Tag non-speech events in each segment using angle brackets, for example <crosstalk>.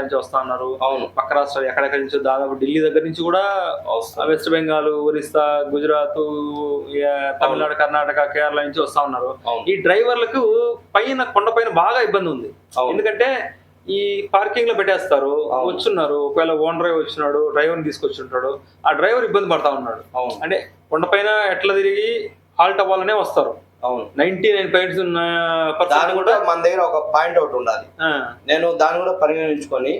నుంచి వస్తా ఉన్నారు అవును. పక్క రాష్ట్రాలు ఎక్కడెక్కడి నుంచి దాదాపు ఢిల్లీ దగ్గర నుంచి కూడా. వెస్ట్ బెంగాల్ ఒరిస్సా గుజరాత్ తమిళనాడు కర్ణాటక కేరళ నుంచి వస్తా ఉన్నారు. ఈ డ్రైవర్లకు పైన కొండ పైన బాగా ఇబ్బంది ఉంది. ఎందుకంటే ఈ పార్కింగ్లో పెట్టేస్తారు. వచ్చున్నారు. ఒకవేళ ఓన్ డ్రైవర్ వచ్చినాడు డ్రైవర్ తీసుకొచ్చి ఉంటాడు ఆ డ్రైవర్ ఇబ్బంది పడతా ఉన్నాడు. అవును. అంటే కొండపైన ఎట్లా తిరిగి హాల్ట్ అవ్వాలనే వస్తారు. అవును. నైన్టీ నైన్ పాయింట్స్ ఉన్న దాని కూడా మన దగ్గర ఒక పాయింట్ ఒకటి ఉండాలి. నేను దాన్ని కూడా పరిగణించుకొని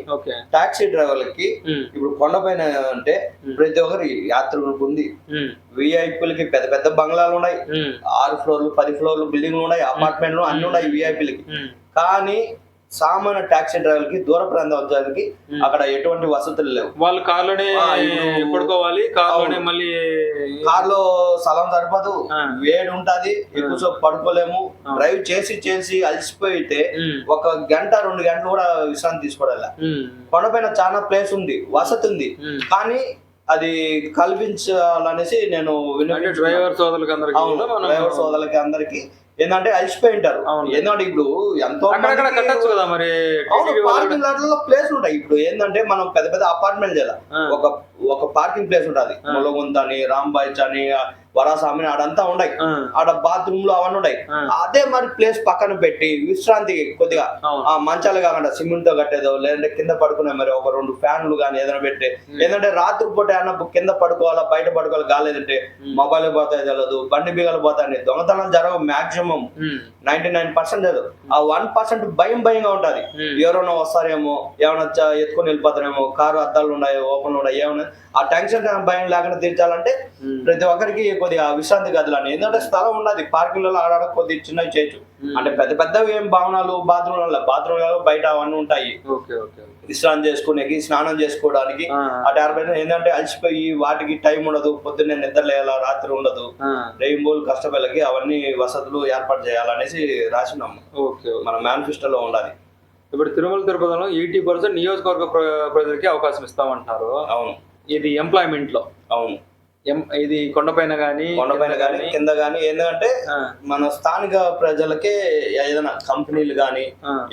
టాక్సీ డ్రైవర్లకి ఇప్పుడు కొండపైన అంటే ప్రతి ఒక్కరి యాత్రికులకు ఉంది. విఐపీలకి పెద్ద పెద్ద బంగ్లాలు ఉన్నాయి. ఆరు ఫ్లోర్లు పది ఫ్లోర్లు బిల్డింగ్లు ఉన్నాయి అపార్ట్మెంట్లు అన్ని ఉన్నాయి విఐపీలకి కానీ సామాన్య టాక్సీ డ్రైవర్లకి దూర ప్రాంతాలకి అక్కడ ఎటువంటి వసతులు లేవు వాళ్ళు కార్లోనే పడుకోవాలి కార్లోనే. మళ్ళీ కార్లో స్థలం సరిపోదు. వేడి ఉంటది ఎక్కువసేపు పడుకోలేము. డ్రైవ్ చేసి చేసి అలసిపోయితే ఒక గంట రెండు గంటలు కూడా విశ్రాంతి తీసుకోవడం ఉమ్, కొండపైన చాలా ప్లేస్ ఉంది వసతి ఉంది. కానీ అది కల్పించాలనేసి నేను. డ్రైవర్ సోదరులకు అందరికి డ్రైవర్ సోదరులకి అందరికి ఏంటంటే అలసిపోయి ఉంటారు. ఏంటంటే ఇప్పుడు ఎంతో కదా మరి పార్కింగ్ లాట్లలో ప్లేస్ ఉంటాయి ఇప్పుడు ఏంటంటే మనం పెద్ద పెద్ద అపార్ట్మెంట్ చేయాలి. ఒక ఒక పార్కింగ్ ప్లేస్ ఉంటుంది. ములగుంత అని రాంబాయిచ్ అని వరాసామి ఆడంతా ఆ, ఆడ బాత్రూమ్లో అవన్నీ ఉన్నాయి. అదే మరి ప్లేస్ పక్కన పెట్టి విశ్రాంతి కొద్దిగా. ఆ మంచాలు కాకుండా సిమెంట్తో కట్టేదో లేదంటే కింద పడుకునే మరి ఒక రెండు ఫ్యాన్లు కానీ ఏదైనా పెట్టి ఏంటంటే రాత్రి పూట ఏమన్నా కింద పడుకోవాలా బయట పడుకోవాలి గాలేదంటే మొబైల్ పోతాయి తెలియదు బండి బిగలు పోతాయి దొంగతనం జరగవు మాక్సిమం. నైన్టీ నైన్ పర్సెంట్ లేదు. ఆ వన్ పర్సెంట్ భయం భయంగా ఉంటది. ఎవరైనా వస్తారేమో ఏమైనా ఎత్తుకొని వెళ్ళిపోతారేమో కారు అద్దాలు ఉన్నాయి ఓపెన్ ఉన్నాయి ఏమైనా ఆ టెన్షన్ భయం లేకుండా తీర్చాలంటే ప్రతి ఒక్కరికి కొద్దిగా విశ్రాంతి గదులు అని ఎందుకంటే స్థలం ఉన్నది పార్కింగ్లో ఆడాడ కొద్దిగా చిన్నవి చేయొచ్చు. అంటే పెద్ద పెద్దవి ఏం భవనాలు బాత్రూమ్ బాత్రూమ్ బయట అవన్నీ ఉంటాయి. విశ్రాంతి చేసుకునేకి స్నానం చేసుకోవడానికి. ఆ, ఆ టార్బైన్ ఏంటంటే అలసిపోయి వాటికి టైం ఉండదు పొద్దున్నే నిద్ర లేయాల రాత్రి ఉండదు. రెయిన్బోల్ కష్టపల్లకి అవన్నీ వసతులు ఏర్పాటు చేయాలనేసి రాసినాము. మన మేనిఫెస్టోలో ఉండాలి ఇప్పుడు తిరుమల తిరుపతిలో ఎయిటీ పర్సెంట్ నియోజకవర్గ ప్ర- ప్రజలకి అవకాశం ఇస్తామంటారు. అవును. ఇది ఎంప్లాయ్మెంట్లో. అవును. ఇది కొండపైన కానీ కొండపైన కానీ కింద కానీ ఏంటంటే మన స్థానిక ప్రజలకే ఏదైనా కంపెనీలు కానీ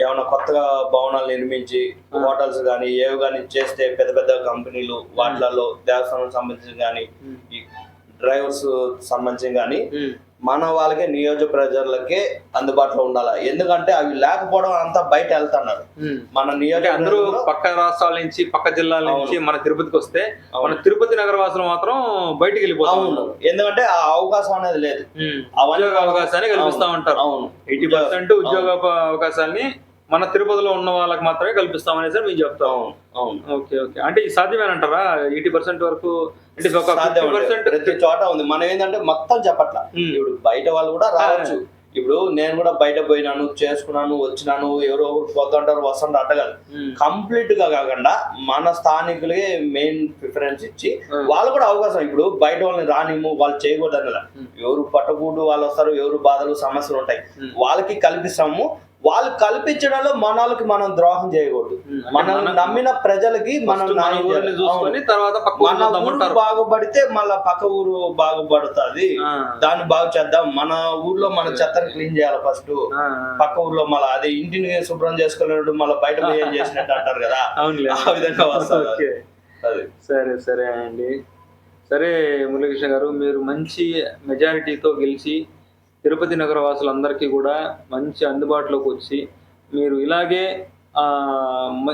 ఏమైనా కొత్తగా భవనాలు నిర్మించి హోటల్స్ కానీ ఏవి కానీ చేస్తే పెద్ద పెద్ద కంపెనీలు వాటిలలో దేవస్థానం సంబంధించి కానీ డ్రైవర్స్ సంబంధించి కానీ మన వాళ్ళకే నియోజక ప్రజలకే అందుబాటులో ఉండాలి? ఎందుకంటే అవి లేకపోవడం అంతా బయట వెళ్తున్నారు. మన నియోజక అందరూ పక్క రాష్ట్రాల నుంచి పక్క జిల్లాల నుంచి మన తిరుపతికి వస్తే మన తిరుపతి నగర వాసులు మాత్రం బయటికి వెళ్ళిపోతాం ఎందుకంటే ఆ అవకాశం అనేది లేదు. ఉద్యోగ అవకాశాన్ని కల్పిస్తా ఉంటారు. అవును. ఎయిటీ పర్సెంట్ ఉద్యోగ అవ- అవకాశాన్ని మన తిరుపతిలో ఉన్న వాళ్ళకి మాత్రమే కల్పిస్తామనేసి మీరు చెప్తాం. అవును అవును. Okay okay. అంటే సాధ్యమేనంటారా? ఎయిటీ పర్సెంట్ వరకు అంటే ప్రతి చోట ఉంది. మనం ఏంటంటే మొత్తం చెప్పట్ల. ఇప్పుడు బయట వాళ్ళు కూడా రావచ్చు. ఇప్పుడు నేను కూడా బయట పోయినాను చేసుకున్నాను వచ్చినాను ఎవరో ఒకరు పోతుంటారు వస్తుంటారు అట్టగాదు కంప్లీట్గా కాకుండా మన స్థానికులకే మెయిన్ ప్రిఫరెన్స్ ఇచ్చి. వాళ్ళు కూడా అవకాశం. ఇప్పుడు బయట వాళ్ళని రానిము వాళ్ళు చేయకూడదు. ఎవరు పట్టకూడదు వాళ్ళు వస్తారు ఎవరు బాధలు సమస్యలు ఉంటాయి. వాళ్ళకి కల్పిస్తాము వాళ్ళు కల్పించడంలో మన వాళ్ళకి మనం ద్రోహం చేయకూడదు. మనల్ని మన- నమ్మిన ప్రజలకి మనం. తర్వాత మన ఊరు బాగుపడితే మళ్ళా పక్క ఊరు బాగుపడుతుంది. దాన్ని బాగు చేద్దాం. మన ఊర్లో మన చెత్తను క్లీన్ చేయాలి ఫస్ట్. పక్క ఊర్లో మళ్ళీ అదే ఇంటిని శుభ్రం చేసుకునేటప్పుడు మళ్ళీ బయట ఏం చేసినట్టు అంటారు కదా. ఆ విధంగా వస్తుంది అది. సరే సరే అండి. సరే మురళీకృష్ణ గారు మీరు మంచి మెజారిటీతో గెలిచి తిరుపతి నగర వాసులందరికీ కూడా మంచి అందుబాటులోకి వచ్చి మీరు ఇలాగే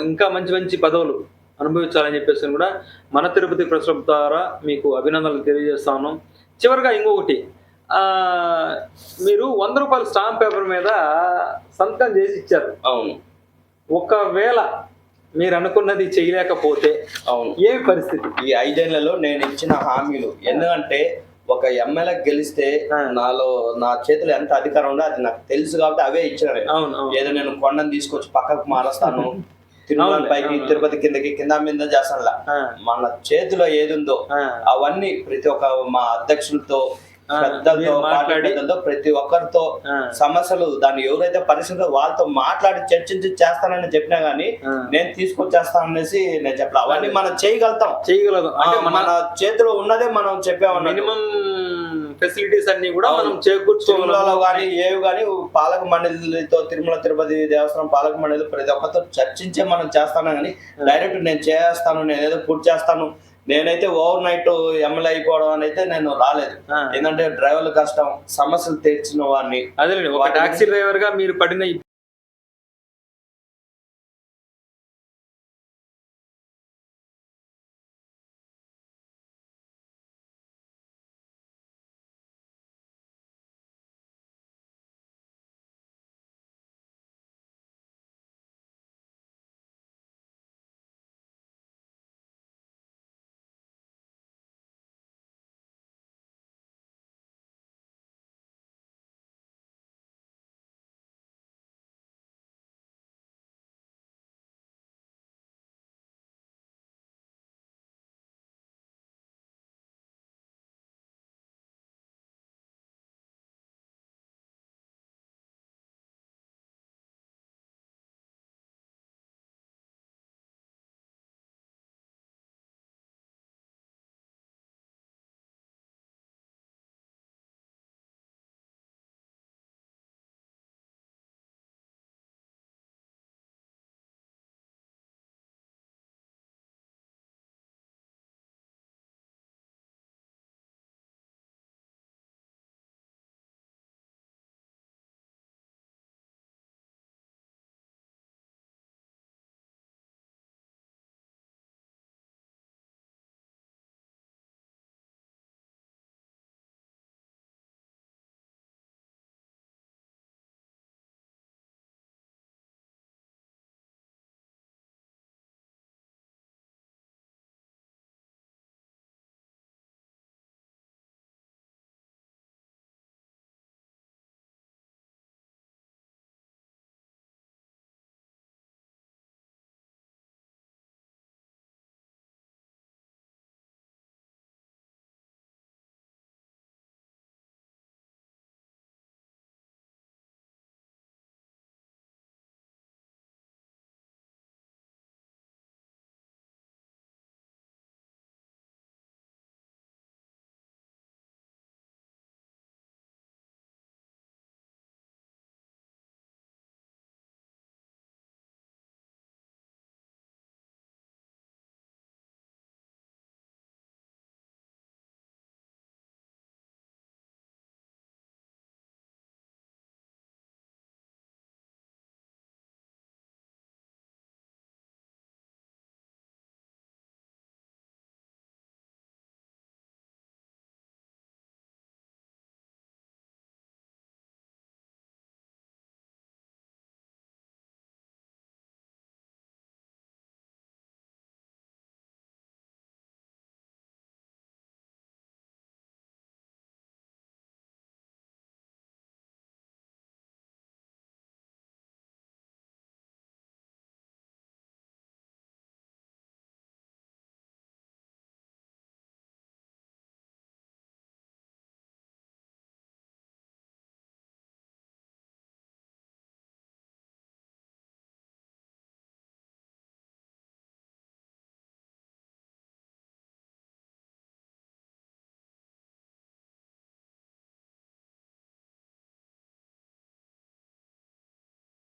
ఇంకా మంచి మంచి పదవులు అనుభవించాలని చెప్పేసి కూడా మన తిరుపతి ప్రెస్ ద్వారా మీకు అభినందనలు తెలియజేస్తాను. చివరిగా ఇంకొకటి మీరు వంద రూపాయల స్టాంప్ పేపర్ మీద సంతకం చేసి ఇచ్చారు. అవును. ఒకవేళ మీరు అనుకున్నది చేయలేకపోతే అవును. ఏ పరిస్థితి? ఈ ఐదేళ్ళలో నేను ఇచ్చిన హామీలు ఎందుకంటే ఒక ఎమ్మెల్యే గెలిస్తే. నాలో నా చేతిలో ఎంత అధికారం ఉందో అది నాకు తెలుసు కాబట్టి అవే ఇచ్చిన ఏదో నేను కొండను తీసుకొచ్చి పక్కకు మారుస్తాను <laughs> తిరుమల పైకి. తిరుపతి కిందకి కింద మీద చేస్తానులా. ఆ, మన చేతిలో ఏది ఉందో అవన్నీ ప్రతి ఒక్క మా అధ్యక్షులతో పెద్దలతో మీరు పార్టీ మాట్లాడి- పెద్దలతో ప్రతి ఒక్కరితో సమస్యలు దాన్ని ఎవరైతే పరిస్థితుల్లో వాళ్ళతో మాట్లాడి చర్చించి చేస్తానని చెప్పినా గానీ. నేను తీసుకొచ్చేస్తాననేసి నేను చెప్పలే. అవన్నీ మనం చేయగలుగుతాం. అంటే ఆ, మన చేతిలో ఉన్నదే మనం చెప్పామన్నట్టు మినిమం ఫెసిలిటీస్ అన్ని కూడా మనం. చేకూర్చుకోవాలి కానీ ఏవి కానీ పాలక మండలితో తిరుమల తిరుపతి దేవస్థానం పాలక మండలి ప్రతి ఒక్కరితో చర్చించే మనం చేస్తాను కానీ డైరెక్ట్ నేను చేస్తాను నేను ఏదో పూర్తి చేస్తాను నేనైతే ఓవర్ నైట్ ఎమ్మెల్యే అయిపోవడం అని అయితే నేను రాలేదు. ఏంటంటే డ్రైవర్లు కష్టం సమస్యలు తీర్చిన వారిని అదేలేండి ఒక టాక్సీ డ్రైవర్గా మీరు పడిన